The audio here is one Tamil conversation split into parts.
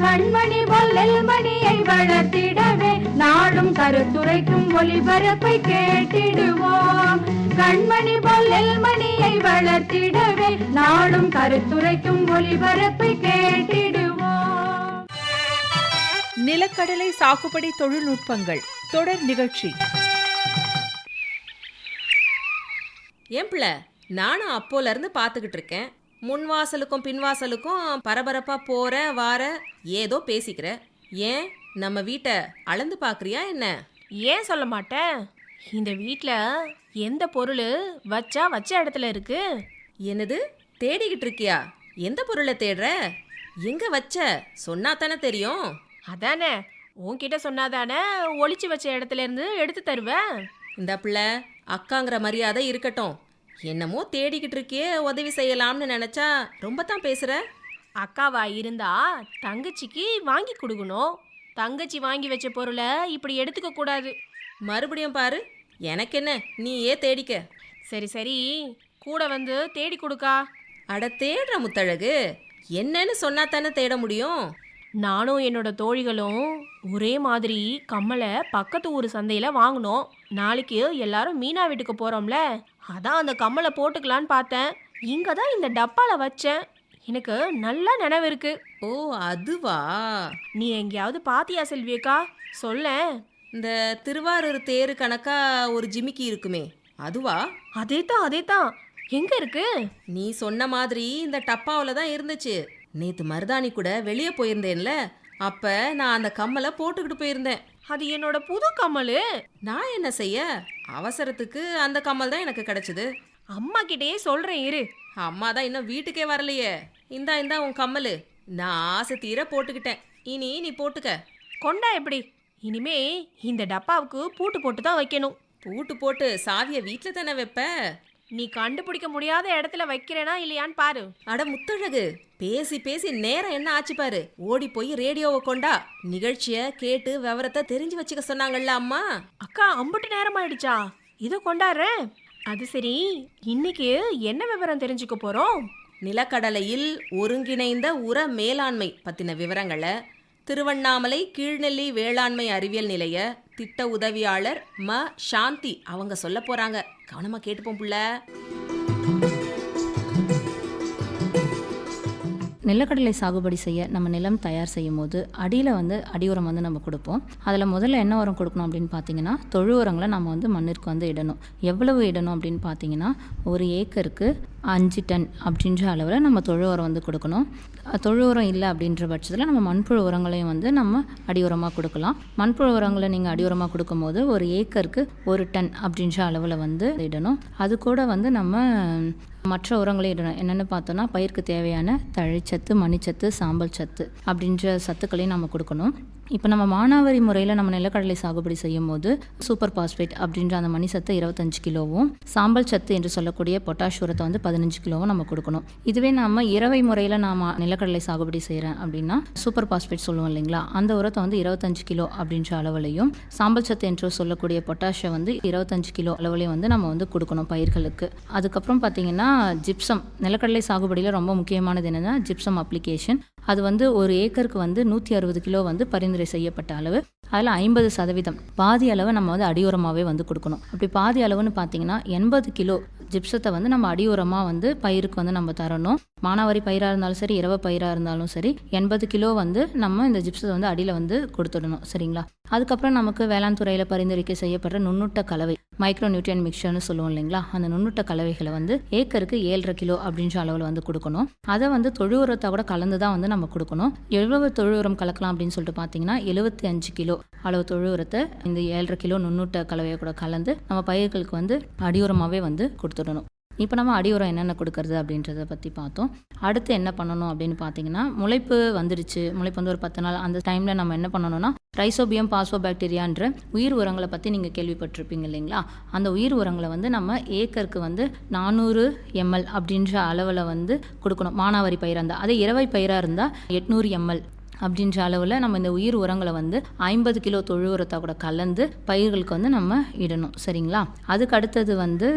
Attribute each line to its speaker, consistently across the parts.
Speaker 1: கண்மணி பொல்லல் மணியை வளர்த்திடவே நாடும் கருத்துரைக்கும் ஒளிபரப்பை கேட்டிடுவோம். கண்மணி பொல்லல் மணியை வளர்த்திடவே நாடும் கருத்துரைக்கும் ஒளிபரப்பை கேட்டிடுவோம்.
Speaker 2: நிலக்கடலை சாகுபடி தொழில்நுட்பங்கள் தொடர் நிகழ்ச்சி.
Speaker 3: ஏன் பிள்ளை நானும் அப்போல இருந்து பார்த்துக்கிட்டு இருக்கேன். முன் வாசலுக்கும் பின் வாசலுக்கும் பரபரப்பா போற வார ஏதோ பேசிக்கிற. ஏன்? நம்ம வீட்டை அளந்து பார்க்கறியா என்ன?
Speaker 4: ஏன் சொல்ல மாட்டேன்? இந்த வீட்டில் எந்த பொருள் வச்சா வச்ச இடத்துல இருக்கு?
Speaker 3: என்னது? தேடிக்கிட்டு இருக்கியா? எந்த பொருளை தேடுற? எங்க வச்ச? சொன்னா தானே தெரியும்.
Speaker 4: அதானே. உன்கிட்ட சொன்னாதானே ஒளிச்சு வச்ச இடத்துல இருந்து எடுத்து தருவேன்
Speaker 3: இந்த பிள்ளை அக்காங்கிற மரியாதை இருக்கட்டும். என்னமோ தேடிக்கிட்டு இருக்கியே உதவி செய்யலாம்னு நினைச்சா ரொம்ப தான் பேசுற?
Speaker 4: அக்காவா இருந்தா தங்கச்சிக்கு வாங்கி கொடுக்கணும். தங்கச்சி வாங்கி வச்ச பொருளை இப்படி எடுத்துக்க கூடாது.
Speaker 3: மறுபடியும் பாரு எனக்கு என்ன நீ ஏ தேடிக்க.
Speaker 4: சரி சரி கூட வந்து தேடி கொடுக்கா.
Speaker 3: அட தேடுற முத்தழகு என்னன்னு சொன்னா தானே தேட முடியும்?
Speaker 4: நானும் என்னோட தோழிகளும் ஒரே மாதிரி கம்மலை பக்கத்து ஊர் சந்தையில் வாங்கினோம். நாளைக்கு எல்லாரும் மீனா வீட்டுக்கு போகிறோம்ல அதான் அந்த கம்மலை போட்டுக்கலான்னு பார்த்தேன். இங்கே தான் இந்த டப்பாவில் வச்சேன். எனக்கு நல்லா நினைவு இருக்கு.
Speaker 3: ஓ அதுவா?
Speaker 4: நீ எங்கேயாவது பாத்தியா செல்வியக்கா? சொல்லேன்
Speaker 3: இந்த திருவாரூர் தேரு கணக்கா ஒரு ஜிமிக்கி இருக்குமே. அதுவா?
Speaker 4: அதே தான் அதே தான் எங்கே இருக்கு?
Speaker 3: நீ சொன்ன மாதிரி இந்த டப்பாவில் தான் இருந்துச்சு. நேத்து மருதாணி கூட வெளியே போயிருந்தேன்ல. அப்ப நான் அந்த கம்மலை போட்டுக்கிட்டு போயிருந்தேன்.
Speaker 4: அது என்னோட புது கம்மல்
Speaker 3: நான் என்ன செய்ய? அவசரத்துக்கு அந்த கம்மல் தான் எனக்கு கிடைச்சது.
Speaker 4: அம்மா கிட்டேயே சொல்கிறேன் இரு.
Speaker 3: அம்மா தான் இன்னும் வீட்டுக்கே வரலையே. இந்தா இந்தா உன் கம்மல் நான் ஆசை தீர போட்டுக்கிட்டேன். இனி நீ போட்டுக்க.
Speaker 4: கொண்டா எப்படி? இனிமே இந்த டப்பாவுக்கு பூட்டு போட்டு தான் வைக்கணும்.
Speaker 3: பூட்டு போட்டு சாவியை வீட்டில் தானே வைப்ப?
Speaker 4: நீ கண்டுபிடிக்க முடியாத இடத்துல வைக்கிறேனா இல்லையான்னு பாரு.
Speaker 3: அட முத்தழகு பேசி பேசி நேரம் என்ன ஆச்சு பாரு. ஓடி போய் ரேடியோவை கொண்டா நிகழ்ச்சிய கேட்டு விவரத்தை தெரிஞ்சு வச்சுக்க சொன்னாங்கல்ல அம்மா?
Speaker 4: அக்கா அம்புட்டு நேரம் ஆயிடுச்சா? இதோ கொண்டாடுறேன் அது சரி இன்னைக்கு என்ன விவரம் தெரிஞ்சுக்க போறோம்?
Speaker 3: நிலக்கடலையில் ஒருங்கிணைந்த உர மேலாண்மை பத்தின விவரங்களை திருவண்ணாமலை கீழ்நெல்லி வேளாண்மை அறிவியல் நிலைய திட்ட உதவியாளர் ம. சாந்தி. அவங்க சொல்ல போறாங்க. கவனமா கேட்டுப்போம் புள்ள.
Speaker 5: நிலக்கடலை சாகுபடி செய்ய நம்ம நிலம் தயார் செய்யும் போது அடியில் வந்து அடி உரம் வந்து நம்ம கொடுப்போம். அதில் முதல்ல என்ன உரம் கொடுக்கணும் அப்படின்னு பார்த்தீங்கன்னா தொழு உரங்களை நம்ம வந்து மண்ணிற்கு வந்து இடணும். எவ்வளவு இடணும் அப்படின்னு பார்த்தீங்கன்னா ஒரு ஏக்கருக்கு அஞ்சு டன் அப்படின்ற அளவில் நம்ம தொழு உரம் வந்து கொடுக்கணும். தொழு உரம் இல்லை அப்படின்ற பட்சத்தில் நம்ம மண்புழு உரங்களையும் வந்து நம்ம அடி உரமாக கொடுக்கலாம். மண்புழு உரங்களை நீங்கள் அடி உரமாக கொடுக்கும்போது ஒரு ஏக்கருக்கு ஒரு டன் அப்படின்ற அளவில் வந்து இடணும். அது கூட வந்து நம்ம மற்ற உரங்களை இடணும். என்னென்னு பார்த்தோன்னா பயிருக்கு தேவையான தழைச்சத்து மணிச்சத்து சாம்பல் சத்து அப்படின்ற சத்துக்களையும் நம்ம கொடுக்கணும். இப்போ நம்ம மானாவாரி முறையில் நம்ம நிலக்கடலை சாகுபடி செய்யும் போது சூப்பர் பாஸ்பேட் அப்படின்ற அந்த மணி சத்து இருபத்தஞ்சு கிலோவும் சாம்பல் சத்து என்று சொல்லக்கூடிய பொட்டாஷ் உரத்தை வந்து பதினஞ்சு கிலோவும் நம்ம கொடுக்கணும். இதுவே நாம் இரவை முறையில் நாம் நிலக்கடலை சாகுபடி செய்கிறேன் அப்படின்னா சூப்பர் பாஸ்பேட் சொல்லுவோம் இல்லைங்களா? அந்த உரத்தை வந்து இருபத்தஞ்சு கிலோ அப்படின்ற அளவுலையும் சாம்பல் சத்து என்று சொல்லக்கூடிய பொட்டாஷை வந்து இருபத்தஞ்சு கிலோ அளவுலையும் வந்து நம்ம வந்து கொடுக்கணும் பயிர்களுக்கு. அதுக்கப்புறம் பார்த்தீங்கன்னா ஜிப்சம். நிலக்கடலை சாகுபடியில் ரொம்ப முக்கியமானது என்னன்னா ஜிப்சம் அப்ளிகேஷன். அது வந்து ஒரு ஏக்கருக்கு வந்து நூற்றி அறுபது கிலோ வந்து பரிந்து பரிந்துரை செய்யப்பட்ட அளவு அதில் ஐம்பது சதவீதம். பாதி அளவு நம்ம வந்து அடியோரமாகவே வந்து கொடுக்கணும். அப்படி பாதி அளவுன்னு பார்த்தீங்கன்னா எண்பது கிலோ ஜிப்சத்தை வந்து நம்ம அடியோரமாக வந்து பயிருக்கு வந்து நம்ம தரணும். மானாவாரி பயிராக இருந்தாலும் சரி இரவு பயிராக இருந்தாலும் சரி எண்பது கிலோ வந்து நம்ம இந்த ஜிப்சத்தை வந்து அடியில் வந்து கொடுத்துடணும். சரிங்களா? அதுக்கப்புறம் நமக்கு வேளாண் துறையில் பரிந்துரைக்க செய்யப்படுற நுண்ணுட்ட கலவை மைக்ரோ நியூட்ரியன் மிக்சர்னு சொல்லுவோம் இல்லைங்களா? அந்த நுண்ணுட்ட கலவைகளை வந்து ஏக்கருக்கு ஏழரை கிலோ அப்படின்ற அளவில் வந்து கொடுக்கணும். அதை வந்து தொழு உரத்தை கூட கலந்து தான் வந்து நம்ம கொடுக்கணும். எவ்வளவு தொழு உரம் கலக்கலாம் அப்படின்னு சொல்லிட்டு பார்த்தீங்கன்னா எழுபத்தி அஞ்சு கிலோ. அளவு தொழு உரத்தை இந்த ஏழரை கிலோ நுண்ணூட்ட கலவையை கூட கலந்து நம்ம பயிர்களுக்கு வந்து அடியுரமாகவே வந்து கொடுத்துடணும். இப்போ நம்ம அடி உரம் என்னென்ன கொடுக்கறது அப்படின்றத பற்றி பார்த்தோம். அடுத்து என்ன பண்ணணும் அப்படின்னு பார்த்தீங்கன்னா முளைப்பு வந்துடுச்சு. முளைப்பு வந்து ஒரு பத்து நாள் அந்த டைமில் நம்ம என்ன பண்ணணும்னா ரைசோபியம் பாஸ்போபாக்டீரியான்ற உயிர் உரங்களை பற்றி நீங்கள் கேள்விப்பட்டிருப்பீங்க இல்லைங்களா? அந்த உயிர் உரங்களை வந்து நம்ம ஏக்கருக்கு வந்து நானூறு எம்எல் அப்படின்ற அளவில் வந்து கொடுக்கணும். மானாவாரி பயிராக இருந்தால் அதே இரவை பயிராக இருந்தால் எட்நூறு எம்எல் அப்படின்ற அளவில் நம்ம இந்த உயிர் உரங்களை வந்து ஐம்பது கிலோ தொழு உரத்தை கூட கலந்து பயிர்களுக்கு வந்து நம்ம இடணும் சரிங்களா? அதுக்கு அடுத்தது வந்து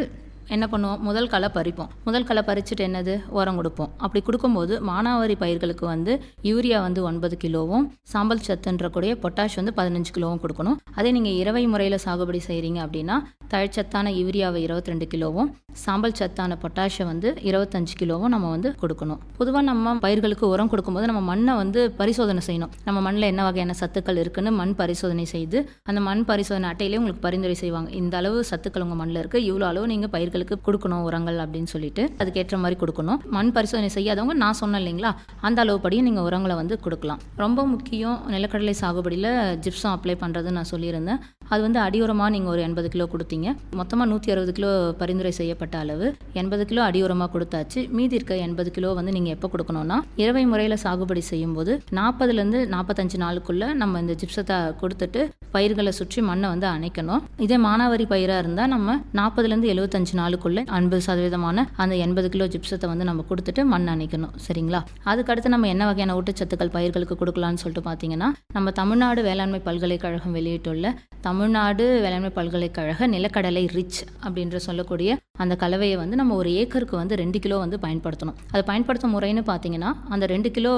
Speaker 5: என்ன பண்ணுவோம்? முதல் களை பறிப்போம். முதல் களை பறிச்சுட்டு என்னது? உரம் கொடுப்போம். அப்படி கொடுக்கும்போது மானாவாரி பயிர்களுக்கு வந்து யூரியா வந்து ஒன்பது கிலோவும் சாம்பல் சத்துன்ற கூடிய பொட்டாஷ் வந்து பதினஞ்சு கிலோவும் கொடுக்கணும். அதே நீங்கள் இரவை முறையில் சாகுபடி செய்கிறீங்க அப்படின்னா தழைச்சத்தான யூரியாவை இருபத்தி ரெண்டு கிலோவும் சாம்பல் சத்தான பொட்டாஷை வந்து இருபத்தஞ்சு கிலோவும் நம்ம வந்து கொடுக்கணும். பொதுவாக நம்ம பயிர்களுக்கு உரம் கொடுக்கும்போது நம்ம மண்ணை வந்து பரிசோதனை செய்யணும். நம்ம மண்ணில் என்ன வகையான சத்துக்கள் இருக்குன்னு மண் பரிசோதனை செய்து அந்த மண் பரிசோதனை அட்டையிலே உங்களுக்கு பரிந்துரை செய்வாங்க. இந்த அளவு சத்துக்கள் உங்கள் மண்ணில் இருக்குது இவ்வளோ அளவு நீங்கள் பயிர்கள் பயிர்களுக்கு கொடுக்கணும் உரங்கள் அப்படின்னு சொல்லிட்டு அதுக்கேற்ற மாதிரி கொடுக்கணும். மண் பரிசோதனை செய்யாதவங்க நான் சொன்னேன் இல்லைங்களா? அந்த அளவுப்படியும் நீங்கள் உரங்களை வந்து கொடுக்கலாம். ரொம்ப முக்கியம் நிலக்கடலை சாகுபடியில் ஜிப்சம் அப்ளை பண்ணுறது நான் சொல்லியிருந்தேன். அது வந்து அடியுரமாக நீங்கள் ஒரு எண்பது கிலோ கொடுத்தீங்க. மொத்தமாக நூற்றி அறுபது கிலோ பரிந்துரை செய்யப்பட்ட அளவு. எண்பது கிலோ அடியுரமாக கொடுத்தாச்சு. மீதி இருக்க எண்பது கிலோ வந்து நீங்கள் எப்போ கொடுக்கணும்னா இரவை முறையில் சாகுபடி செய்யும்போது நாற்பதுலேருந்து நாற்பத்தஞ்சு நாளுக்குள்ளே நம்ம இந்த ஜிப்சத்தை கொடுத்துட்டு பயிர்களை சுற்றி மண்ணை வந்து அணைக்கணும். இதே மானாவாரி பயிராக இருந்தால் நம்ம நாற்பதுலேருந்து எழுபத்தஞ்சு நாளுக்குள்ளே ஐம்பது சதவீதமான அந்த எண்பது கிலோ ஜிப்சத்தை வந்து நம்ம கொடுத்துட்டு மண் அணைக்கணும். சரிங்களா? அதுக்கடுத்து நம்ம என்ன வகையான ஊட்டச்சத்துக்கள் பயிர்களுக்கு கொடுக்கலாம்னு சொல்லிட்டு பார்த்தீங்கன்னா நம்ம தமிழ்நாடு வேளாண்மை பல்கலைக்கழகம் வெளியிட்டுள்ள தமிழ்நாடு வேளாண்மை பல்கலைக்கழக நிலக்கடலை ரிச் அப்படின்ற சொல்லக்கூடிய அந்த கலவையை வந்து நம்ம ஒரு ஏக்கருக்கு வந்து ரெண்டு கிலோ வந்து பயன்படுத்தணும். அது பயன்படுத்தும் முறைன்னு பார்த்தீங்கன்னா அந்த ரெண்டு கிலோ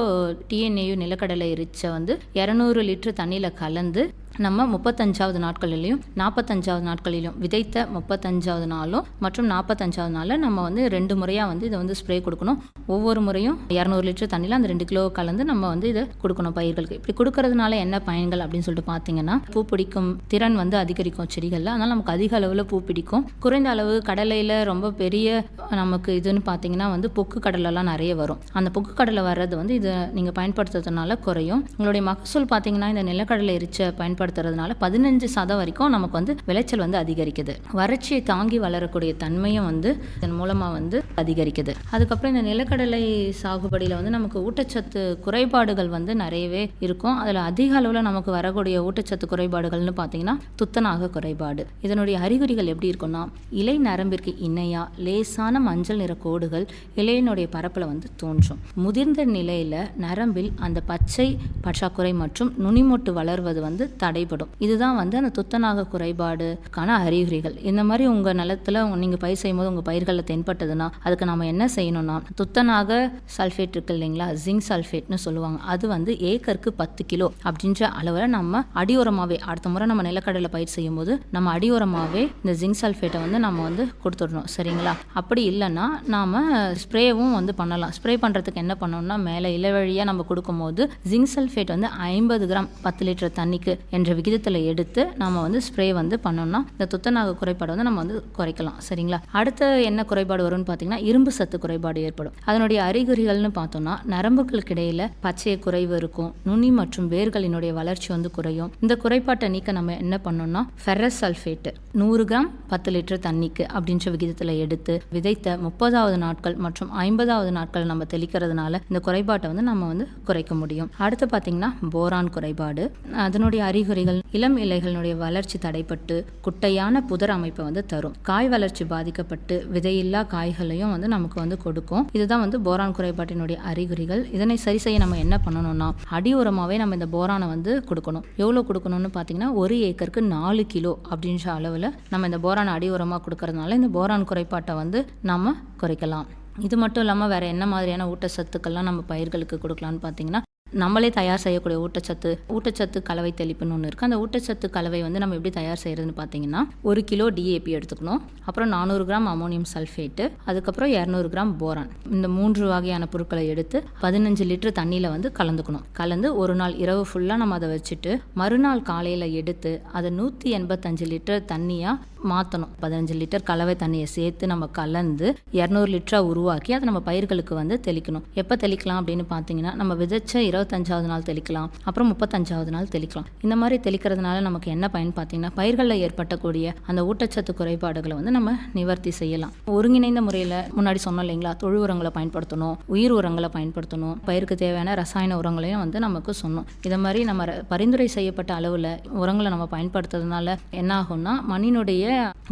Speaker 5: டிஎன்ஏயு நிலக்கடலை ரிச்சை வந்து இரநூறு லிட்டர் தண்ணியில் கலந்து நம்ம முப்பத்தஞ்சாவது நாட்களிலையும் நாற்பத்தஞ்சாவது நாட்களிலும் விதைத்த முப்பத்தஞ்சாவது நாளும் மற்றும் நாற்பத்தஞ்சாவது நாளில் நம்ம வந்து ரெண்டு முறையாக வந்து இதை வந்து ஸ்ப்ரே கொடுக்கணும். ஒவ்வொரு முறையும் இரநூறு லிட்டர் தண்ணியில் அந்த ரெண்டு கிலோ கலந்து நம்ம வந்து இதை கொடுக்கணும் பயிர்களுக்கு. இப்படி கொடுக்கறதுனால என்ன பயன்கள் அப்படின்னு சொல்லிட்டு பார்த்தீங்கன்னா பூ பிடிக்கும் திறன் வந்து அதிகரிக்கும் செடிகளில். அதனால் நமக்கு அதிக அளவில் பூ பிடிக்கும். குறைந்த அளவு கடலையில் ரொம்ப பெரிய நமக்கு இதுன்னு பார்த்தீங்கன்னா வந்து பொக்கு கடலெல்லாம் நிறைய வரும். அந்த பொக்கு கடலை வர்றது வந்து இதை நீங்கள் பயன்படுத்துறதுனால குறையும். உங்களுடைய மகசூல் பார்த்தீங்கன்னா இந்த நிலக்கடலை எரிச்ச பயன்படுத்த பயன்படுத்துறதுனால பதினஞ்சு சதம் வரைக்கும் நமக்கு வந்து விளைச்சல் வந்து அதிகரிக்குது. வறட்சியை தாங்கி வளரக்கூடிய தன்மையும் வந்து இதன் மூலமாக வந்து அதிகரிக்குது. அதுக்கப்புறம் இந்த நிலக்கடலை சாகுபடியில் வந்து நமக்கு ஊட்டச்சத்து குறைபாடுகள் வந்து நிறையவே இருக்கும். அதில் அதிக அளவில் நமக்கு வரக்கூடிய ஊட்டச்சத்து குறைபாடுகள்னு பார்த்தீங்கன்னா துத்தநாக குறைபாடு. இதனுடைய அறிகுறிகள் எப்படி இருக்கும்னா இலை நரம்பிற்கு இணையாக லேசான மஞ்சள் நிற கோடுகள் இலையினுடைய பரப்பில் வந்து தோன்றும். முதிர்ந்த நிலையில் நரம்பில் அந்த பச்சை பற்றாக்குறை மற்றும் நுனிமொட்டு வளர்வது வந்து தடைபடும் இதுதான் வந்து அந்த துத்தநாக குறைபாடுக்கான அறிகுறிகள். இந்த மாதிரி உங்கள் நிலத்தில் நீங்கள் பயிர் செய்யும்போது உங்கள் பயிர்களில் தென்பட்டதுன்னா அதுக்கு நம்ம என்ன செய்யணும்னா துத்தநாக சல்ஃபேட் இருக்கு இல்லைங்களா? ஜிங்க் சல்ஃபேட்னு சொல்லுவாங்க. அது வந்து ஏக்கருக்கு பத்து கிலோ அப்படின்ற அளவில் நம்ம அடியோரமாகவே அடுத்த முறை நம்ம நிலக்கடலை பயிர் செய்யும்போது நம்ம அடியோரமாகவே இந்த ஜிங்க் சல்ஃபேட்டை வந்து நம்ம வந்து கொடுத்துடணும். சரிங்களா? அப்படி இல்லைன்னா நாம் ஸ்ப்ரேவும் வந்து பண்ணலாம். ஸ்ப்ரே பண்ணுறதுக்கு என்ன பண்ணணும்னா மேலே இளவழியாக நம்ம கொடுக்கும்போது ஜிங்க் சல்ஃபேட் வந்து ஐம்பது கிராம் பத்து லிட்டர் தண்ணிக்கு என்ற விகிதத்தில் எடுத்து நம்ம வந்து ஸ்ப்ரே வந்து பண்ணோம்னா இந்த துத்தநாக குறைபாடு வந்து நம்ம வந்து குறைக்கலாம். சரிங்களா? அடுத்த என்ன குறைபாடு வரும்னு பார்த்தீங்கன்னா இரும்பு சத்து குறைபாடு ஏற்படும். அதனுடைய அறிகுறிகள்னு பார்த்தோம்னா நரம்புகளுக்கு இடையில பச்சைய குறைவு இருக்கும். நுனி மற்றும் வேர்களினுடைய வளர்ச்சி வந்து குறையும். இந்த குறைபாட்டை நீக்க நம்ம என்ன பண்ணோம்னா ஃபெரஸ் சல்ஃபேட்டு நூறு கிராம் பத்து லிட்டர் தண்ணிக்கு அப்படின்ற விகிதத்தில் எடுத்து விதைத்த முப்பதாவது நாட்கள் மற்றும் ஐம்பதாவது நாட்கள் நம்ம தெளிக்கிறதுனால இந்த குறைபாட்டை வந்து நம்ம வந்து குறைக்க முடியும். அடுத்து பார்த்தீங்கன்னா போரான் குறைபாடு. அதனுடைய அறிகுறி அறிகுறிகள் இளம் இலைகளினுடைய வளர்ச்சி தடைப்பட்டு குட்டையான புதர் அமைப்பை வந்து தரும். காய் வளர்ச்சி பாதிக்கப்பட்டு விதையில்லா காய்களையும் வந்து நமக்கு வந்து கொடுக்கும். இதுதான் வந்து போரான் குறைபாட்டினுடைய அறிகுறிகள். இதனை சரி செய்ய நம்ம என்ன பண்ணணும்னா அடி உரமாகவே நம்ம இந்த போரானை வந்து கொடுக்கணும். எவ்வளோ கொடுக்கணும்னு பார்த்தீங்கன்னா ஒரு ஏக்கருக்கு நாலு கிலோ அப்படின்ற அளவில் நம்ம இந்த போரான் அடி உரமாக கொடுக்கறதுனால இந்த போரான் குறைபாட்டை வந்து நம்ம குறைக்கலாம். இது மட்டும் இல்லாமல் வேறு என்ன மாதிரியான ஊட்டச்சத்துக்கள்லாம் நம்ம பயிர்களுக்கு கொடுக்கலான்னு பார்த்தீங்கன்னா நம்மளே தயார் செய்யக்கூடிய ஊட்டச்சத்து ஊட்டச்சத்து கலவை தெளிப்புன்னு ஒன்று இருக்குது அந்த ஊட்டச்சத்து கலவை வந்து நம்ம எப்படி தயார் செய்கிறதுன்னு பார்த்தீங்கன்னா ஒரு கிலோ டிஏபி எடுத்துக்கணும். அப்புறம் நானூறு கிராம் அமோனியம் சல்ஃபேட்டு அதுக்கப்புறம் இரநூறு கிராம் போரான். இந்த மூன்று வகையான பொருட்களை எடுத்து பதினஞ்சு லிட்டர் தண்ணியில் வந்து கலந்துக்கணும். கலந்து ஒரு நாள் இரவு ஃபுல்லாக நம்ம அதை வச்சுட்டு மறுநாள் காலையில் எடுத்து அதை நூற்றி எண்பத்தஞ்சு லிட்டர் தண்ணியாக மாற்றணும் பதினஞ்சு லிட்டர் கலவை தண்ணியை சேர்த்து நம்ம கலந்து இரநூறு லிட்டராக உருவாக்கி அதை நம்ம பயிர்களுக்கு வந்து தெளிக்கணும். எப்போ தெளிக்கலாம் அப்படின்னு பார்த்தீங்கன்னா நம்ம விதைச்ச இரவு இருபத்தஞ்சாவது நாள் தெளிக்கலாம் அப்புறம் முப்பத்தஞ்சாவது நாள் தெளிக்கலாம். இந்த மாதிரி தெளிக்கிறதுனால நமக்கு என்ன பயன் பார்த்தீங்கன்னா பயிர்களில் ஏற்பட்டக்கூடிய அந்த ஊட்டச்சத்து குறைபாடுகளை வந்து நம்ம நிவர்த்தி செய்யலாம். ஒருங்கிணைந்த முறையில் முன்னாடி சொன்னோம் இல்லைங்களா தொழு உரங்களை பயன்படுத்தணும் உயிர் உரங்களை பயன்படுத்தணும் பயிருக்கு தேவையான ரசாயன உரங்களையும் வந்து நமக்கு சொன்னோம். இதை மாதிரி நம்ம பரிந்துரை செய்யப்பட்ட அளவில் உரங்களை நம்ம பயன்படுத்துறதுனால என்ன ஆகும்னா மண்ணினுடைய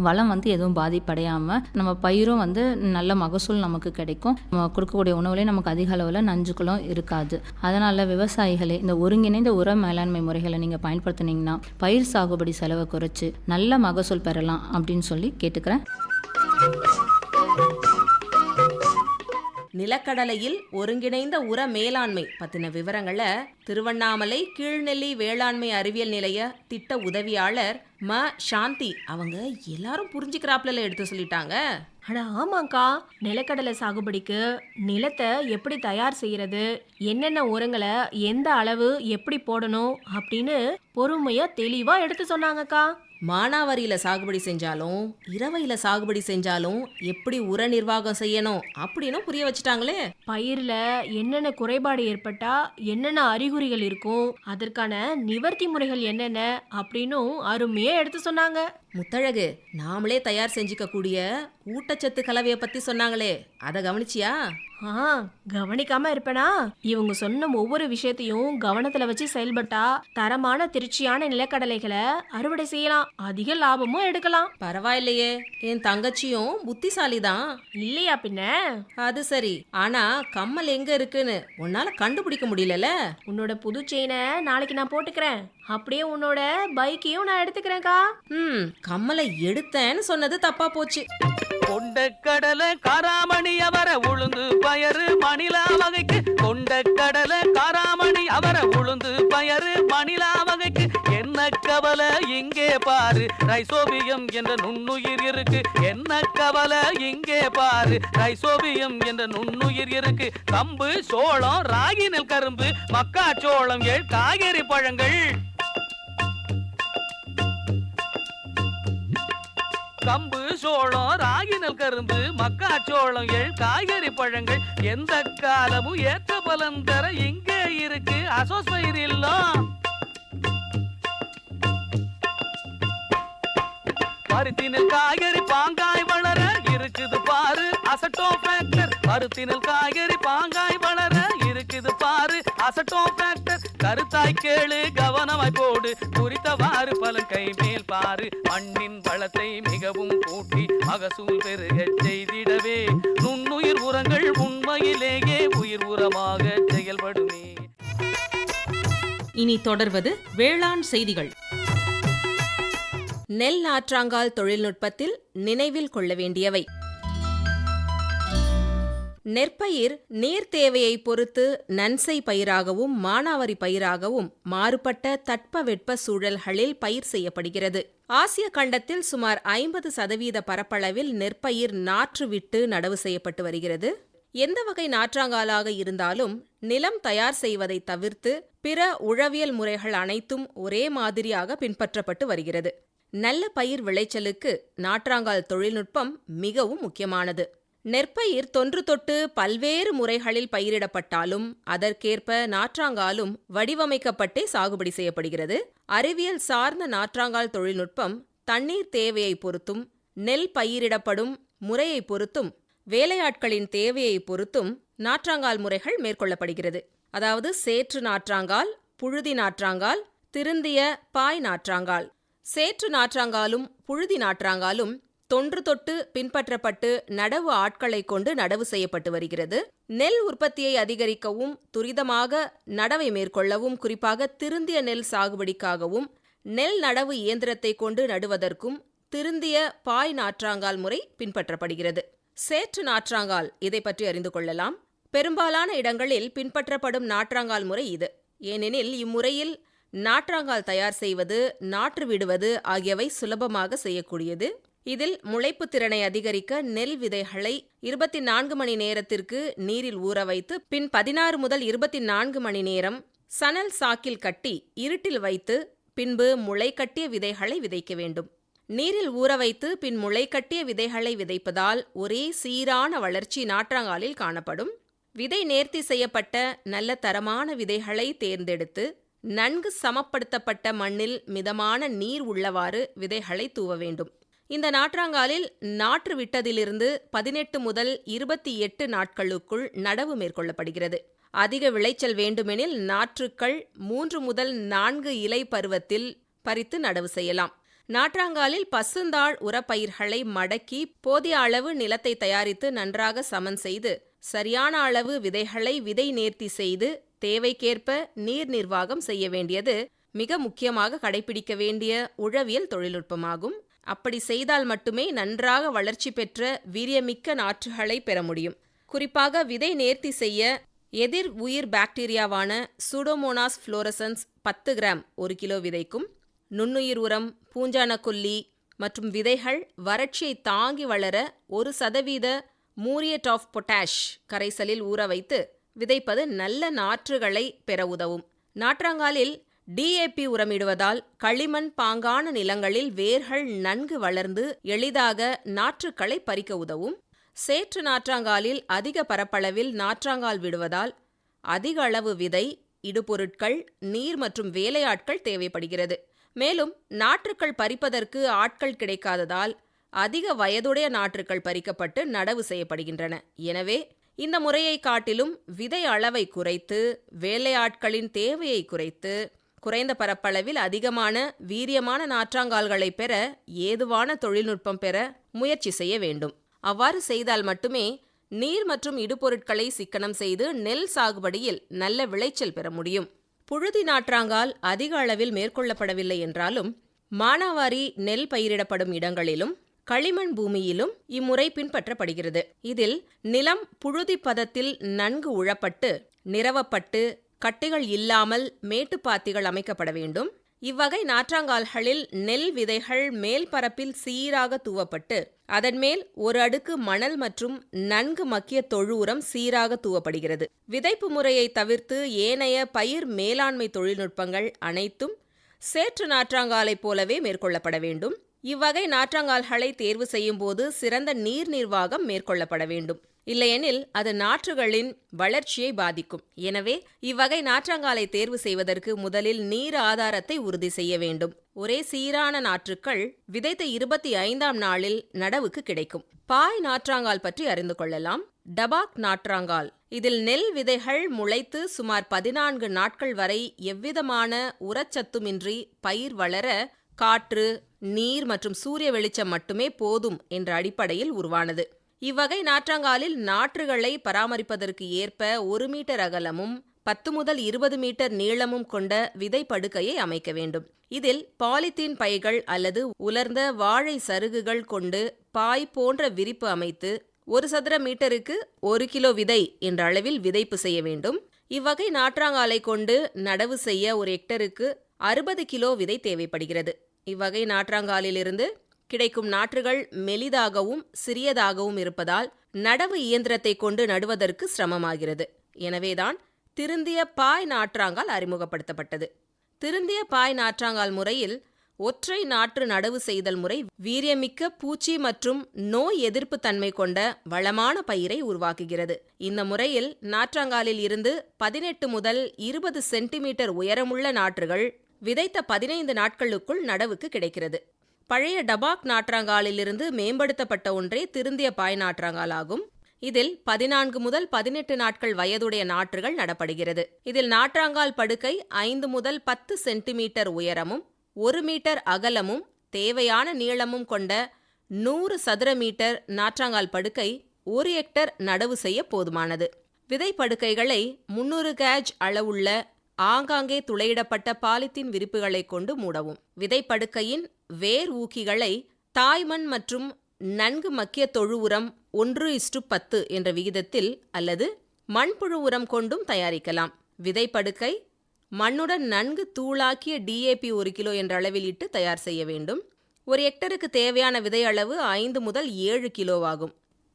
Speaker 5: வளம் வந்து எதுவும் பாதிப்படையாமல் நம்ம பயிரும் வந்து நல்ல மகசூல் நமக்கு கிடைக்கும். நம்ம கொடுக்கக்கூடிய உணவுலேயும் நமக்கு அதிக அளவில் நஞ்சுக்களும் இருக்காது. அதனால் விவசாயிகளே இந்த ஒருங்கிணைந்த உர மேலாண்மை முறைகளை நீங்கள் பயன்படுத்துனீங்கன்னா பயிர் சாகுபடி செலவை குறைச்சி நல்ல மகசூல் பெறலாம் அப்படின்னு சொல்லி கேட்டுக்கிறேன்.
Speaker 3: நிலக்கடலையில் ஒருங்கிணைந்த உர மேலாண்மை பத்தின விவரங்களை திருவண்ணாமலை கீழ்நெல்லி வேளாண்மை அறிவியல் நிலைய திட்ட உதவியாளர் ம. சாந்தி அவங்க எல்லாரும் புரிஞ்சுக்கிறாப்புல எடுத்து சொல்லிட்டாங்க.
Speaker 4: அட ஆமாங்க்கா நிலக்கடலை சாகுபடிக்கு நிலத்தை எப்படி தயார் செய்யறது என்னென்ன உரங்களை எந்த அளவு எப்படி போடணும் அப்படின்னு பொறுமையா தெளிவா எடுத்து சொன்னாங்கக்கா.
Speaker 3: மானாவாரியில சாகுபடி செஞ்சாலும் இரவையில சாகுபடி செஞ்சாலும் எப்படி உர நிர்வாகம் செய்யணும் அப்படின்னு புரிய வச்சுட்டாங்களே.
Speaker 4: பயிர்ல என்னென்ன குறைபாடு ஏற்பட்டா என்னென்ன அறிகுறிகள் இருக்கும் அதற்கான நிவர்த்தி முறைகள் என்னென்ன அப்படின்னும் அருமையா எடுத்து சொன்னாங்க.
Speaker 3: முத்தழகு நாமளே தயார் செஞ்சுக்க கூடிய ஊட்டச்சத்து கலவையை பத்தி சொன்னாங்களே. அதை கவனிச்சியா?
Speaker 4: ஆ கவனிக்காம இருப்பேனா? இவங்க சொன்ன ஒவ்வொரு விஷயத்தையும் கவனத்துல வச்சு செயல்பட்டா தரமான திருச்சியான நிலக்கடலைகளை அறுவடை செய்யலாம். அதிக லாபமும் எடுக்கலாம்.
Speaker 3: பரவாயில்லையே. என் தங்கச்சியும் புத்திசாலி தான்
Speaker 4: இல்லையா பின்ன?
Speaker 3: அது சரி. ஆனா கம்மல் எங்க இருக்குன்னு உன்னால கண்டுபிடிக்க முடியலல?
Speaker 4: உன்னோட புது செயினை நாளைக்கு நான் போட்டுக்கிறேன். அப்படியே உன்னோட பைக்கையும் நான் எடுத்துக்கிறேன்க்கா.
Speaker 3: ம் கம்மலை எடுத்தேன்னு சொன்னது தப்பா போச்சு.
Speaker 6: கொண்டக்கடலை காராமணி அவர உளுந்து பயறு மணிலா வகைக்கு. கொண்டக்கடலை காராமணி அவர உளுந்து பயறு மணிலா வகைக்கு. என்ன கவலை இங்கே பாரு. ரைசோபியம் என்ற நுண்ணுயிர் இருக்கு. என்ன கவலை இங்கே பாரு. ரைசோபியம் என்ற நுண்ணுயிர் இருக்கு. கம்பு சோளம் ராகி நெல் கரும்பு மக்காச்சோளம் எள் காய்கறி பழங்கள். கம்பு சோளம் ராகி நெல் கரும்பு மக்காச்சோளம் எள் காய்கறி பழங்கள். எந்த காலமும் ஏற்ற பலன் தர இங்கே இருக்கு. அசோஸ்பயிர் இல்லம். பருத்தினில் காய்கறி பாங்காய் வளர இருக்குது பாரு. அசட்டோ ஃபேக்டர் பருத்தினில் காய்கறி பாங்காய் வளர இருக்குது பாரு. அசட்டோ ஃபேக்டர் கருத்தாய் கேளு கவனமாய் போடு. குறித்தவாறு பலன் கை மேல் பாரு. மண்ணின் வளத்தை மிகவும் கூட்டி மகசூல் பெருகச் செய்திடவே. நுண்ணுயிர் உரங்கள் உண்மையிலேயே உயிர் உரமாக செயல்படுமே.
Speaker 3: இனி தொடர்வது வேளாண் செய்திகள். நெல் நாற்றாங்கால் தொழில்நுட்பத்தில் நினைவில் கொள்ள வேண்டியவை. நெற்பயிர் நீர் தேவையை பொறுத்து நன்சை பயிராகவும் மானாவரி பயிராகவும் மாறுபட்ட தட்பவெட்ப சூழல்களில் பயிர் செய்யப்படுகிறது. ஆசிய கண்டத்தில் சுமார் ஐம்பது சதவீத பரப்பளவில் நெற்பயிர் நாற்று விட்டு நடவு செய்யப்பட்டு வருகிறது. எந்த வகை நாற்றாங்காலாக இருந்தாலும் நிலம் தயார் செய்வதை தவிர்த்து பிற உழவியல் முறைகள் அனைத்தும் ஒரே மாதிரியாக பின்பற்றப்பட்டு வருகிறது. நல்ல பயிர் விளைச்சலுக்கு நாற்றாங்கால் தொழில்நுட்பம் மிகவும் முக்கியமானது. நெற்பயிர் தொன்று தொட்டு பல்வேறு முறைகளில் பயிரிடப்பட்டாலும் அதற்கேற்ப நாற்றாங்காலும் வடிவமைக்கப்பட்டே சாகுபடி செய்யப்படுகிறது. அறிவியல் சார்ந்த நாற்றாங்கால் தொழில்நுட்பம் தண்ணீர் தேவையை பொறுத்தும் நெல் பயிரிடப்படும் முறையை பொறுத்தும் வேலையாட்களின் தேவையை பொறுத்தும் நாற்றாங்கால் முறைகள் மேற்கொள்ளப்படுகிறது. அதாவது சேற்று நாற்றாங்கால் புழுதி நாற்றாங்கால் திருந்திய பாய் நாற்றாங்கால். சேற்று நாற்றாங்காலும் புழுதி நாற்றாங்காலும் தொன்று தொட்டு பின்பற்றப்பட்டு நடவு ஆட்களை கொண்டு நடவு செய்யப்பட்டு வருகிறது. நெல் உற்பத்தியை அதிகரிக்கவும் துரிதமாக நடவை மேற்கொள்ளவும் குறிப்பாக திருந்திய நெல் சாகுபடிக்காகவும் நெல் நடவு இயந்திரத்தை கொண்டு நடுவதற்கும் திருந்திய பாய் நாற்றாங்கால் முறை பின்பற்றப்படுகிறது. சேற்று நாற்றாங்கால் இதை பற்றி அறிந்து கொள்ளலாம். பெரும்பாலான இடங்களில் பின்பற்றப்படும் நாற்றாங்கால் முறை இது. ஏனெனில் இம்முறையில் நாற்றாங்கால் தயார் செய்வது நாற்று விடுவது ஆகியவை சுலபமாக செய்யக்கூடியது. இதில் முளைப்பு திறனை அதிகரிக்க நெல் விதைகளை இருபத்தி நான்கு மணி நேரத்திற்கு நீரில் ஊற வைத்து பின் பதினாறு முதல் இருபத்தி நான்கு மணி நேரம் சணல் சாக்கில் கட்டி இருட்டில் வைத்து பின்பு முளைக்கட்டிய விதைகளை விதைக்க வேண்டும். நீரில் ஊற வைத்து பின் முளைக்கட்டிய விதைகளை விதைப்பதால் ஒரே சீரான வளர்ச்சி நாற்றாங்காலில் காணப்படும். விதை நேர்த்தி செய்யப்பட்ட நல்ல தரமான விதைகளை தேர்ந்தெடுத்து நன்கு சமப்படுத்தப்பட்ட மண்ணில் மிதமான நீர் உள்ளவாறு விதைகளை தூவ வேண்டும். இந்த நாற்றாங்காலில் நாற்று விட்டதிலிருந்து பதினெட்டு முதல் இருபத்தி எட்டு நாட்களுக்குள் நடவு மேற்கொள்ளப்படுகிறது. அதிக விளைச்சல் வேண்டுமெனில் நாற்றுக்கள் மூன்று முதல் நான்கு இலை பருவத்தில் பறித்து நடவு செய்யலாம். நாற்றாங்காலில் பசுந்தாள் உரப்பயிர்களை மடக்கி போதிய அளவு நிலத்தை தயாரித்து நன்றாக சமன் செய்து சரியான அளவு விதைகளை விதை நேர்த்தி செய்து தேவைக்கேற்ப நீர் நிர்வாகம் செய்ய வேண்டியது மிக முக்கியமாக கடைபிடிக்க வேண்டிய உழவியல் தொழில்நுட்பமாகும். அப்படி செய்தால் மட்டுமே நன்றாக வளர்ச்சி பெற்ற வீரியமிக்க நாற்றுகளை பெற முடியும். குறிப்பாக விதை நேர்த்தி செய்ய எதிர் உயிர் பாக்டீரியாவான சூடோமோனாஸ் ஃப்ளோரசன்ஸ் பத்து கிராம் ஒரு கிலோ விதைக்கும் நுண்ணுயிர் உரம் பூஞ்சானக்கொல்லி மற்றும் விதைகள் வறட்சியை தாங்கி வளர ஒரு சதவீத மூரியட் ஆஃப் பொட்டாஷ் கரைசலில் ஊற வைத்து விதைப்பது நல்ல நாற்றுகளை பெற உதவும். நாற்றாங்காலில் டிஏபி உரமிடுவதால் களிமண் பாங்கான நிலங்களில் வேர்கள் நன்கு வளர்ந்து எளிதாக நாற்றுக்களை பறிக்க உதவும். சேற்று நாற்றாங்காலில் அதிக பரப்பளவில் நாற்றாங்கால் விடுவதால் அதிக அளவு விதை இடுபொருட்கள் நீர் மற்றும் வேலையாட்கள் தேவைப்படுகிறது. மேலும் நாற்றுக்கள் பறிப்பதற்கு ஆட்கள் கிடைக்காததால் அதிக வயதுடைய நாற்றுக்கள் பறிக்கப்பட்டு நடவு செய்யப்படுகின்றன. எனவே இந்த முறையை காட்டிலும் விதை அளவை குறைத்து வேலையாட்களின் தேவையை குறைத்து குறைந்த பரப்பளவில் அதிகமான வீரியமான நாற்றாங்கால்களை பெற ஏதுவான தொழில்நுட்பம் பெற முயற்சி செய்ய வேண்டும். அவ்வாறு செய்தால் மட்டுமே நீர் மற்றும் இடுபொருட்களை சிக்கனம் செய்து நெல் சாகுபடியில் நல்ல விளைச்சல் பெற முடியும். புழுதி நாற்றாங்கால் அதிக அளவில் மேற்கொள்ளப்படவில்லை என்றாலும் மானாவாரி நெல் பயிரிடப்படும் இடங்களிலும் களிமண் பூமியிலும் இம்முறை பின்பற்றப்படுகிறது. இதில் நிலம் புழுதி பதத்தில் நன்கு உழப்பட்டு நிறவப்பட்டு கட்டிகள் இல்லாமல் மேட்டுப்பாத்திகள் அமைக்கப்பட வேண்டும். இவ்வகை நாற்றாங்கால்களில் நெல் விதைகள் மேல் பரப்பில் சீராக தூவப்பட்டு அதன்மேல் ஒரு அடுக்கு மணல் மற்றும் நன்கு மக்கிய தொழு உரம் சீராக தூவப்படுகிறது. விதைப்பு முறையை தவிர்த்து ஏனைய பயிர் மேலாண்மை தொழில்நுட்பங்கள் அனைத்தும் சேற்று நாற்றாங்காலைப் போலவே மேற்கொள்ளப்பட வேண்டும். இவ்வகை நாற்றாங்கால்களை தேர்வு செய்யும் போது சிறந்த நீர் நிர்வாகம் மேற்கொள்ளப்பட வேண்டும். இல்லையெனில் அது நாற்றுகளின் வளர்ச்சியை பாதிக்கும். எனவே இவ்வகை நாற்றங்காலை தேர்வு செய்வதற்கு முதலில் நீர் ஆதாரத்தை உறுதி செய்ய வேண்டும். ஒரே சீரான நாற்றுக்கள் விதைத்த இருபத்தி ஐந்தாம் நாளில் நடவுக்கு கிடைக்கும். பாய் நாற்றாங்கால் பற்றி அறிந்து கொள்ளலாம். டபாக் நாற்றாங்கால். இதில் நெல் விதைகள் முளைத்து சுமார் பதினான்கு நாட்கள் வரை எவ்விதமான உரச்சத்துமின்றி பயிர் வளர காற்று நீர் மற்றும் சூரிய வெளிச்சம் மட்டுமே போதும் என்ற அடிப்படையில் உருவானது. இவ்வகை நாற்றாங்காலில் நாற்றுகளை பராமரிப்பதற்கு ஏற்ப ஒரு மீட்டர் அகலமும் பத்து முதல் இருபது மீட்டர் நீளமும் கொண்ட விதை படுக்கையை அமைக்க வேண்டும். இதில் பாலித்தீன் பைகள் அல்லது உலர்ந்த வாழை சருகுகள் கொண்டு பாய் போன்ற விரிப்பு அமைத்து ஒரு சதுர மீட்டருக்கு ஒரு கிலோ விதை என்ற அளவில் விதைப்பு செய்ய வேண்டும். இவ்வகை நாற்றாங்காலை கொண்டு நடவு செய்ய ஒரு ஹெக்டருக்கு அறுபது கிலோ விதை தேவைப்படுகிறது. இவ்வகை நாற்றாங்காலிலிருந்து கிடைக்கும் நாற்றுகள் மெலிதாகவும் சிறியதாகவும் இருப்பதால் நடவு இயந்திரத்தை கொண்டு நடுவதற்கு சிரமமாகிறது. எனவேதான் திருந்திய பாய் நாற்றாங்கால் அறிமுகப்படுத்தப்பட்டது. திருந்திய பாய் நாற்றாங்கால் முறையில் ஒற்றை நாற்று நடவு செய்தல் முறை வீரியமிக்க பூச்சி மற்றும் நோய் எதிர்ப்பு தன்மை கொண்ட வளமான பயிரை உருவாக்குகிறது. இந்த முறையில் நாற்றாங்காலில் இருந்து பதினெட்டு முதல் இருபது சென்டிமீட்டர் உயரமுள்ள நாற்றுகள் விதைத்த பதினைந்து நாட்களுக்குள் நடவுக்கு கிடைக்கிறது. பழைய டபாக் நாற்றாங்காலிலிருந்து மேம்படுத்தப்பட்ட ஒன்றே திருந்திய பாய் நாற்றாங்கால் ஆகும் இதில் பதினான்கு முதல் பதினெட்டு நாட்கள் வயதுடைய நாற்றுகள் நடப்படுகிறது. இதில் நாற்றாங்கால் படுக்கை ஐந்து முதல் பத்து சென்டிமீட்டர் உயரமும் ஒரு மீட்டர் அகலமும் தேவையான நீளமும் கொண்ட நூறு சதுர மீட்டர் நாற்றாங்கால் படுக்கை ஒரு ஹெக்டர் நடவு செய்ய போதுமானது. விதை படுக்கைகளை முன்னூறு கேஜ் அளவுள்ள ஆங்காங்கே துளையிடப்பட்ட பாலித்தீன் விரிப்புகளை கொண்டு மூடவும். விதைப்படுக்கையின் வேர் ஊக்கிகளை தாய்மண் மற்றும் நன்கு மக்கிய தொழு உரம் ஒன்று இஸ்டு பத்து என்ற விகிதத்தில் அல்லது மண்புழு உரம் கொண்டும் தயாரிக்கலாம். விதைப்படுக்கை மண்ணுடன் நன்கு தூளாக்கிய டிஏபி ஒரு கிலோ என்ற அளவில் இட்டு தயார் செய்ய வேண்டும். ஒரு ஹெக்டருக்கு தேவையான விதை அளவு ஐந்து முதல் ஏழு கிலோவாகும்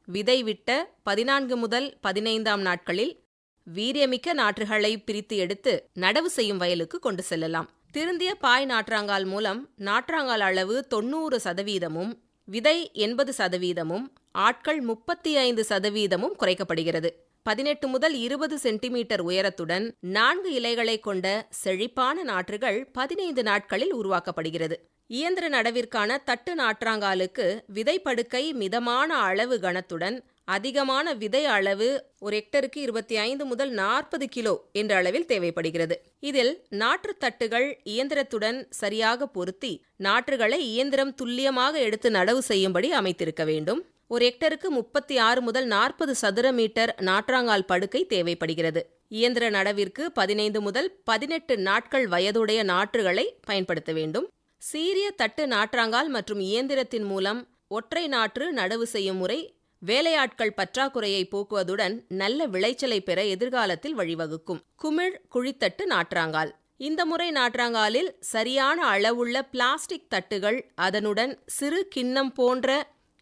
Speaker 3: விதை விட்ட பதினான்கு முதல் பதினைந்தாம் நாட்களில் வீரியமிக்க நாற்றுகளை பிரித்து எடுத்து நடவு செய்யும் வயலுக்கு கொண்டு செல்லலாம். திருந்திய பாய் நாற்றாங்கால் மூலம் நாற்றாங்கால் அளவு தொண்ணூறு சதவீதமும் விதை எண்பது சதவீதமும் ஆட்கள் முப்பத்தி ஐந்து சதவீதமும் குறைக்கப்படுகிறது. பதினெட்டு முதல் இருபது சென்டிமீட்டர் உயரத்துடன் நான்கு இலைகளை கொண்ட செழிப்பான நாற்றுகள் பதினைந்து நாட்களில் உருவாக்கப்படுகிறது. இயந்திர நடவிற்கான தட்டு நாற்றாங்காலுக்கு விதைப்படுக்கை மிதமான அளவு கணத்துடன் அதிகமான விதை அளவு ஒரு ஹெக்டருக்கு இருபத்தி ஐந்து முதல் நாற்பது கிலோ என்ற அளவில் தேவைப்படுகிறது. இதில் நாற்று தட்டுகள் இயந்திரத்துடன் சரியாக பொருத்தி நாற்றுகளை இயந்திரம் துல்லியமாக எடுத்து நடவு செய்யும்படி அமைத்திருக்க வேண்டும். ஒரு ஹெக்டருக்கு முப்பத்தி ஆறு முதல் நாற்பது சதுர மீட்டர் நாற்றாங்கால் படுக்கை தேவைப்படுகிறது. இயந்திர நடவிற்கு பதினைந்து முதல் பதினெட்டு நாட்கள் வயதுடைய நாற்றுகளை பயன்படுத்த வேண்டும். சீரிய தட்டு நாற்றாங்கால் மற்றும் இயந்திரத்தின் மூலம் ஒற்றை நாற்று நடவு செய்யும் முறை வேலையாட்கள் பற்றாக்குறையை போக்குவதுடன் நல்ல விளைச்சலை பெற எதிர்காலத்தில் வழிவகுக்கும். குமிழ் குழித்தட்டு நாற்றாங்கால். இந்த முறை நாற்றாங்காலில் சரியான அளவுள்ள பிளாஸ்டிக் தட்டுகள் அதனுடன் சிறு கிண்ணம் போன்ற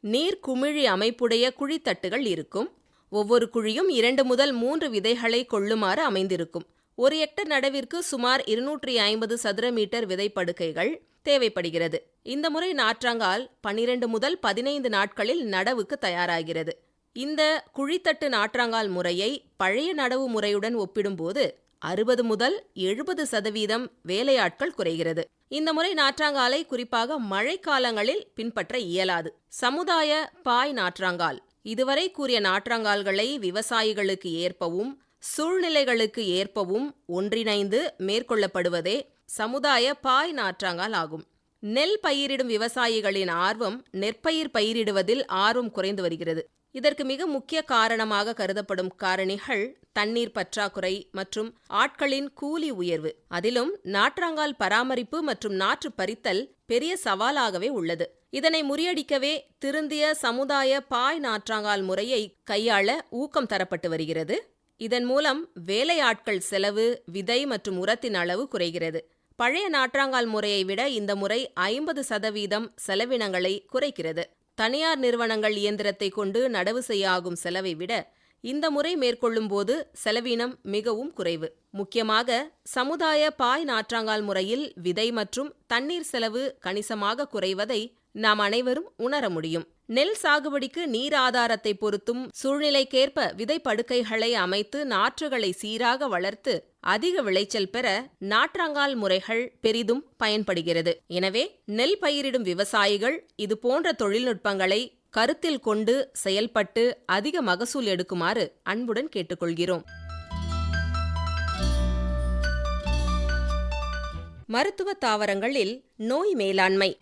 Speaker 3: நீர் குமிழி அமைப்புடைய குழித்தட்டுகள் இருக்கும். ஒவ்வொரு குழியும் இரண்டு முதல் மூன்று விதைகளை கொள்ளுமாறு அமைந்திருக்கும். ஒரு ஹெக்டர் நடவிற்கு சுமார் இருநூற்றி ஐம்பது சதுர மீட்டர் விதைப்படுக்கைகள் தேவைப்படுகிறது. இந்த முறை நாற்றாங்கால் பன்னிரண்டு முதல் பதினைந்து நாட்களில் நடவுக்கு தயாராகிறது. இந்த குழித்தட்டு நாற்றாங்கால் முறையை பழைய நடவு முறையுடன் ஒப்பிடும்போது அறுபது முதல் எழுபது சதவீதம் வேலையாட்கள் குறைகிறது. இந்த முறை நாற்றாங்காலை குறிப்பாக மழைக்காலங்களில் பின்பற்ற இயலாது. சமுதாய பாய் நாற்றாங்கால். இதுவரை கூறிய நாற்றாங்கால்களை விவசாயிகளுக்கு ஏற்பவும் சூழ்நிலைகளுக்கு ஏற்பவும் ஒன்றிணைந்து மேற்கொள்ளப்படுவதே சமுதாய பாய் நாற்றாங்கால் ஆகும். நெல் பயிரிடும் விவசாயிகளின் ஆர்வம் நெற்பயிர் பயிரிடுவதில் ஆர்வம் குறைந்து வருகிறது. இதற்கு மிக முக்கிய காரணமாக கருதப்படும் காரணிகள் தண்ணீர் பற்றாக்குறை மற்றும் ஆட்களின் கூலி உயர்வு. அதிலும் நாற்றாங்கால் பராமரிப்பு மற்றும் நாற்று பறித்தல் பெரிய சவாலாகவே உள்ளது. இதனை முறியடிக்கவே திருந்திய சமுதாய பாய் நாற்றாங்கால் முறையை கையாள ஊக்கம் தரப்பட்டு வருகிறது. இதன் மூலம் வேலையாட்கள் செலவு விதை மற்றும் உரத்தின் அளவு குறைகிறது. பழைய நாற்றாங்கால் முறையை விட இந்த முறை ஐம்பது சதவீதம் செலவினங்களை குறைக்கிறது. தனியார் நிறுவனங்கள் இயந்திரத்தை கொண்டு நடவு செய்ய ஆகும் செலவை விட இந்த முறை மேற்கொள்ளும் போது செலவினம் மிகவும் குறைவு. முக்கியமாக சமுதாய பாய் நாற்றாங்கால் முறையில் விதை மற்றும் தண்ணீர் செலவு கணிசமாக குறைவதை நாம் அனைவரும் உணர முடியும். நெல் சாகுபடிக்கு நீர் ஆதாரத்தை பொருத்தும் சூழ்நிலைக்கேற்ப விதை படுக்கைகளை அமைத்து நாற்றுகளை சீராக வளர்த்து அதிக விளைச்சல் பெற நாற்றங்கால் முறைகள் பெரிதும் பயன்படுகிறது. எனவே நெல் பயிரிடும் விவசாயிகள் இது போன்ற தொழில்நுட்பங்களை கருத்தில் கொண்டு செயல்பட்டு அதிக மகசூல் எடுக்குமாறு அன்புடன் கேட்டுக்கொள்கிறோம். மருத்துவ தாவரங்களில் நோய் மேலாண்மை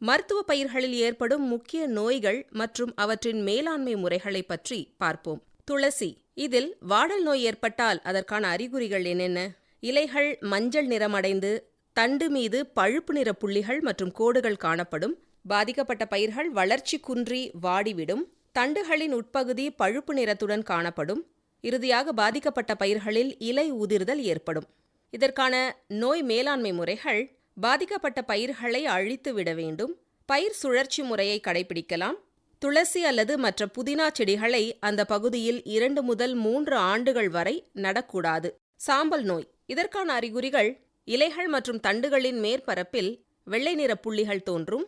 Speaker 3: மருத்துவ பயிர்களில் ஏற்படும் முக்கிய நோய்கள் மற்றும் அவற்றின் மேலாண்மை முறைகளை பற்றி பார்ப்போம். துளசி இதில் வாடல் நோய் ஏற்பட்டால் அதற்கான அறிகுறிகள் என்னென்ன? இலைகள் மஞ்சள் நிறமடைந்து தண்டு மீது பழுப்பு நிற புள்ளிகள் மற்றும் கோடுகள் காணப்படும் பாதிக்கப்பட்ட பயிர்கள் வளர்ச்சி குன்றி வாடிவிடும் தண்டுகளின் உட்பகுதி பழுப்பு நிறத்துடன் காணப்படும் இறுதியாக பாதிக்கப்பட்ட பயிர்களில் இலை உதிர்தல் ஏற்படும். இதற்கான நோய் மேலாண்மை முறைகள் பாதிக்கப்பட்ட பயிர்களை அழித்து விட வேண்டும். பயிர் சுழற்சி முறையை கடைபிடிக்கலாம். துளசி அல்லது மற்ற புதினா செடிகளை அந்த பகுதியில் இரண்டு முதல் மூன்று ஆண்டுகள் வரை நடக்கூடாது. சாம்பல் நோய். இதற்கான அறிகுறிகள் இலைகள் மற்றும் தண்டுகளின் மேற்பரப்பில் வெள்ளை நிற புள்ளிகள் தோன்றும்.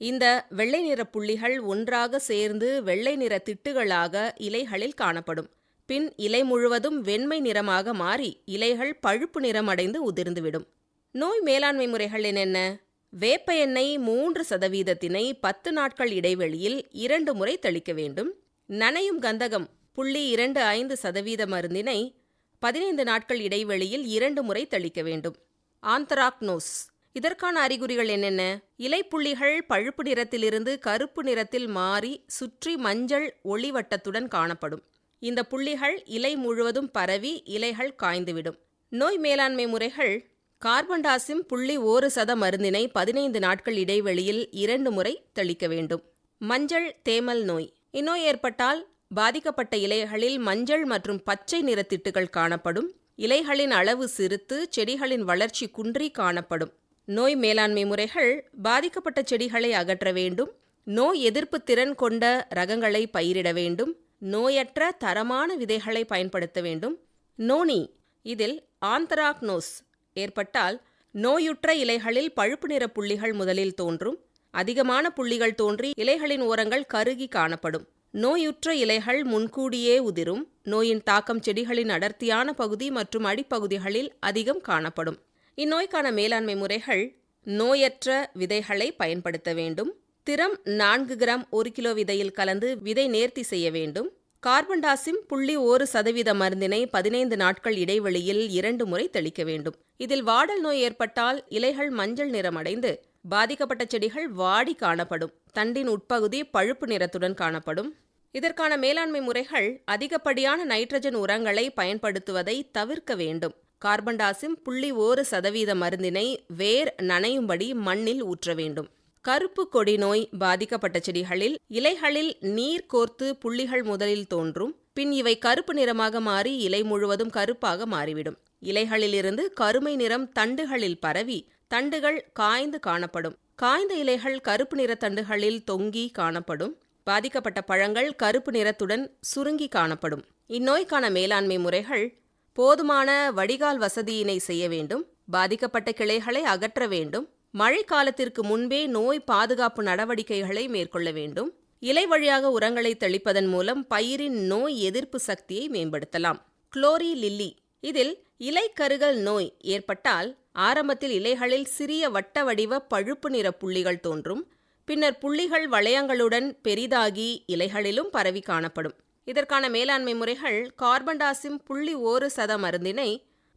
Speaker 3: இந்த வெள்ளை நிற புள்ளிகள் ஒன்றாக சேர்ந்து வெள்ளை நிற திட்டுகளாக இலைகளில் காணப்படும். பின் இலை முழுவதும் வெண்மை நிறமாக மாறி இலைகள் பழுப்பு நிறமடைந்து உதிர்ந்துவிடும். நோய் மேலாண்மை முறைகள் என்னென்ன? வேப்ப எண்ணெய் மூன்று சதவீதத்தினை பத்து நாட்கள் இடைவெளியில் இரண்டு முறை தெளிக்க வேண்டும். நனையும் கந்தகம் புள்ளி இரண்டு ஐந்து சதவீத மருந்தினை பதினைந்து நாட்கள் இடைவெளியில் இரண்டு முறை தெளிக்க வேண்டும். ஆந்தராக்னோஸ். இதற்கான அறிகுறிகள் என்னென்ன? இலைப்புள்ளிகள் பழுப்பு நிறத்திலிருந்து கருப்பு நிறத்தில் மாறி சுற்றி மஞ்சள் ஒளிவட்டத்துடன் காணப்படும். இந்த புள்ளிகள் இலை முழுவதும் பரவி இலைகள் காய்ந்துவிடும். நோய் மேலாண்மை முறைகள் கார்பன்டாசிம் புள்ளி ஒரு சத மருந்தினை பதினைந்து நாட்கள் இடைவெளியில் இரண்டு முறை தெளிக்க வேண்டும். மஞ்சள் தேமல் நோய். இந்நோய் ஏற்பட்டால் பாதிக்கப்பட்ட இலைகளில் மஞ்சள் மற்றும் பச்சை நிறத்திட்டுகள் காணப்படும். இலைகளின் அளவு சிறுத்து செடிகளின் வளர்ச்சி குன்றி காணப்படும். நோய் மேலாண்மை முறைகள் பாதிக்கப்பட்ட செடிகளை அகற்ற வேண்டும். நோய் எதிர்ப்பு திறன் கொண்ட ரகங்களை பயிரிட வேண்டும். நோயற்ற தரமான விதைகளை பயன்படுத்த வேண்டும். நோனி. இதில் ஆந்தராக்னோஸ் ஏற்பட்டால் நோயுற்ற இலைகளில் பழுப்பு நிற புள்ளிகள் முதலில் தோன்றும். அதிகமான புள்ளிகள் தோன்றி இலைகளின் ஓரங்கள் கருகி காணப்படும். நோயுற்ற இலைகள் முன்கூடியே உதிரும். நோயின் தாக்கம் செடிகளின் அடர்த்தியான பகுதி மற்றும் அடிப்பகுதிகளில் அதிகம் காணப்படும். இந்நோய்க்கான மேலாண்மை முறைகள் நோயற்ற விதைகளை பயன்படுத்த வேண்டும். திறம் நான்கு கிராம் ஒரு கிலோ விதையில் கலந்து விதை நேர்த்தி செய்ய வேண்டும். கார்பன்டாசிம் புள்ளி ஒரு சதவீத மருந்தினை பதினைந்து நாட்கள் இடைவெளியில் இரண்டு முறை தெளிக்க வேண்டும். இதில் வாடல் நோய் ஏற்பட்டால் இலைகள் மஞ்சள் நிறமடைந்து பாதிக்கப்பட்ட செடிகள் வாடி காணப்படும். தண்டின் உட்பகுதி பழுப்பு நிறத்துடன் காணப்படும். இதற்கான மேலாண்மை முறைகள் அதிகப்படியான நைட்ரஜன் உரங்களை பயன்படுத்துவதை தவிர்க்க வேண்டும். கார்பன்டாசிம் புள்ளி ஒரு சதவீத மருந்தினை வேர் நனையும்படி மண்ணில் ஊற்ற வேண்டும். கருப்பு கொடி நோய் பாதிக்கப்பட்ட செடிகளில் இலைகளில் நீர் கோர்த்து புள்ளிகள் முதலில் தோன்றும். பின் இவை கருப்பு நிறமாக மாறி இலை முழுவதும் கருப்பாக மாறிவிடும். இலைகளிலிருந்து கருமை நிறம் தண்டுகளில் பரவி தண்டுகள் காய்ந்து காணப்படும். காய்ந்த இலைகள் கருப்பு நிற தண்டுகளில் தொங்கி காணப்படும். பாதிக்கப்பட்ட பழங்கள் கருப்பு நிறத்துடன் சுருங்கி காணப்படும். இந்நோய்க்கான மேலாண்மை முறைகள் போதுமான வடிகால் வசதியினை செய்ய வேண்டும். பாதிக்கப்பட்ட கிளைகளை அகற்ற வேண்டும். மழைக்காலத்திற்கு முன்பே நோய் பாதுகாப்பு நடவடிக்கைகளை மேற்கொள்ள வேண்டும். இலை வழியாக உரங்களை தெளிப்பதன் மூலம் பயிரின் நோய் எதிர்ப்பு சக்தியை மேம்படுத்தலாம். Glory lily. இதில் இலை கருகல் நோய் ஏற்பட்டால் ஆரம்பத்தில் இலைகளில் சிறிய வட்ட வடிவ பழுப்பு நிற புள்ளிகள் தோன்றும். பின்னர் புள்ளிகள் வளையங்களுடன் பெரிதாகி இலைகளிலும் பரவி காணப்படும். இதற்கான மேலாண்மை முறைகள் கார்பன்டாசிம் புள்ளி ஒரு சத மருந்தினை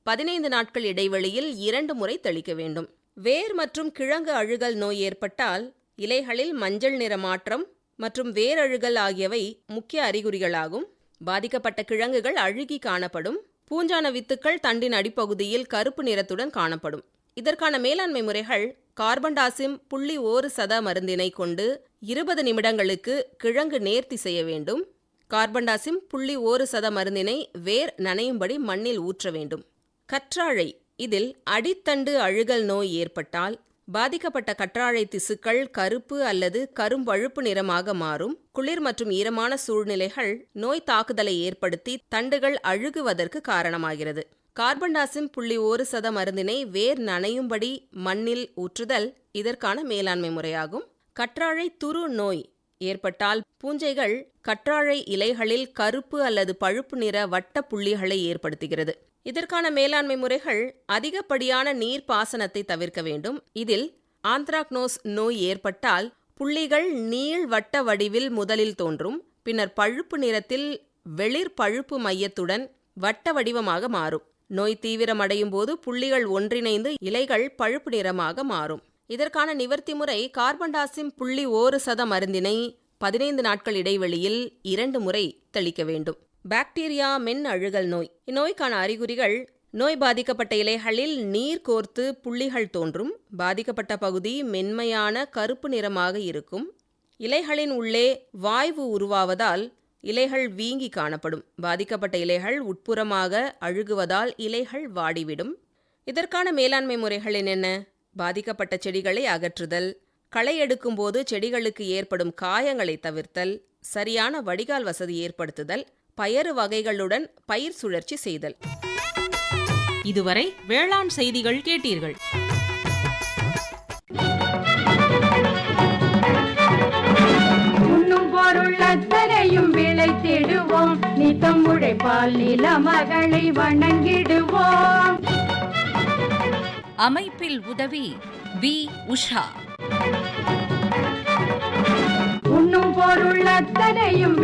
Speaker 3: பதினைந்து நாட்கள் இடைவெளியில் இரண்டு முறை தெளிக்க வேண்டும். வேர் மற்றும் கிழங்கு அழுகல் நோய் ஏற்பட்டால் இலைகளில் மஞ்சள் நிற மாற்றம் மற்றும் வேரழுகல் ஆகியவை முக்கிய அறிகுறிகளாகும். பாதிக்கப்பட்ட கிழங்குகள் அழுகி காணப்படும். பூஞ்சான வித்துக்கள் தண்டின் அடிப்பகுதியில் கருப்பு நிறத்துடன் காணப்படும். இதற்கான மேலாண்மை முறைகள் கார்பன்டாசிம் புள்ளி ஓரு சத மருந்தினை கொண்டு இருபது நிமிடங்களுக்கு கிழங்கு நேர்த்தி செய்ய வேண்டும். கார்பன்டாசிம் புள்ளி ஓரு சத மருந்தினை வேர் நனையும்படி மண்ணில் ஊற்ற வேண்டும். கற்றாழை இதில் அடித்தண்டு அழுகல் நோய் ஏற்பட்டால் பாதிக்கப்பட்ட கற்றாழை திசுக்கள் கருப்பு அல்லது கரும்பழுப்பு நிறமாக மாறும். குளிர் மற்றும் ஈரமான சூழ்நிலைகள் நோய் தாக்குதலை ஏற்படுத்தி தண்டுகள் அழுகுவதற்கு காரணமாகிறது. கார்பன்டாசிம் புள்ளி ஒரு சத மருந்தினை வேர் நனையும்படி மண்ணில் ஊற்றுதல் இதற்கான மேலாண்மை முறையாகும். கற்றாழை துரு நோய் ஏற்பட்டால் பூஞ்சைகள் கற்றாழை இலைகளில் கருப்பு அல்லது பழுப்பு நிற வட்ட புள்ளிகளை ஏற்படுத்துகிறது. இதற்கான மேலாண்மை முறைகள் அதிகப்படியான நீர் பாசனத்தை தவிர்க்க வேண்டும். இதில் ஆந்த்ராக்னோஸ் நோய் ஏற்பட்டால் புள்ளிகள் நீள் வட்ட வடிவில் முதலில் தோன்றும் பின்னர் பழுப்பு நிறத்தில் வெளிர் பழுப்பு மையத்துடன் வட்ட வடிவமாக மாறும். நோய் தீவிரமடையும் போது புள்ளிகள் ஒன்றிணைந்து இலைகள் பழுப்பு நிறமாக மாறும். இதற்கான நிவர்த்தி முறை கார்பன்டாசிம் புள்ளி ஓரு சத மருந்தினை பதினைந்து நாட்கள் இடைவெளியில் இரண்டு முறை தெளிக்க வேண்டும். பாக்டீரியா மென் அழுகல் நோய். இந்நோய்க்கான அறிகுறிகள் நோய் பாதிக்கப்பட்ட இலைகளில் நீர் கோர்த்து புள்ளிகள் தோன்றும் பாதிக்கப்பட்ட பகுதி மென்மையான கருப்பு நிறமாக இருக்கும். இலைகளின் உள்ளே வாய்வு உருவாவதால் இலைகள் வீங்கி காணப்படும். பாதிக்கப்பட்ட இலைகள் உட்புறமாக அழுகுவதால் இலைகள் வாடிவிடும். இதற்கான மேலாண்மை முறைகள் என்னென்ன? பாதிக்கப்பட்ட செடிகளை அகற்றுதல் களை எடுக்கும்போது செடிகளுக்கு ஏற்படும் காயங்களை தவிர்த்தல் சரியான வடிகால் வசதி ஏற்படுத்துதல் பயறு வகைகளுடன் பயிர் சுழற்சி செய்தல்.
Speaker 7: இதுவரை வேளாண் செய்திகள் கேட்டீர்கள்.
Speaker 1: உண்ணும் பொருள் அத்தனையும் விளைத்திடுவோம் நித்தம் உழைப்பால் நில மகளை வணங்கிடுவோம்.
Speaker 8: அமைப்பில் உதவி வி. உஷா.
Speaker 1: உண்ணும் பொருள் அத்தனையும்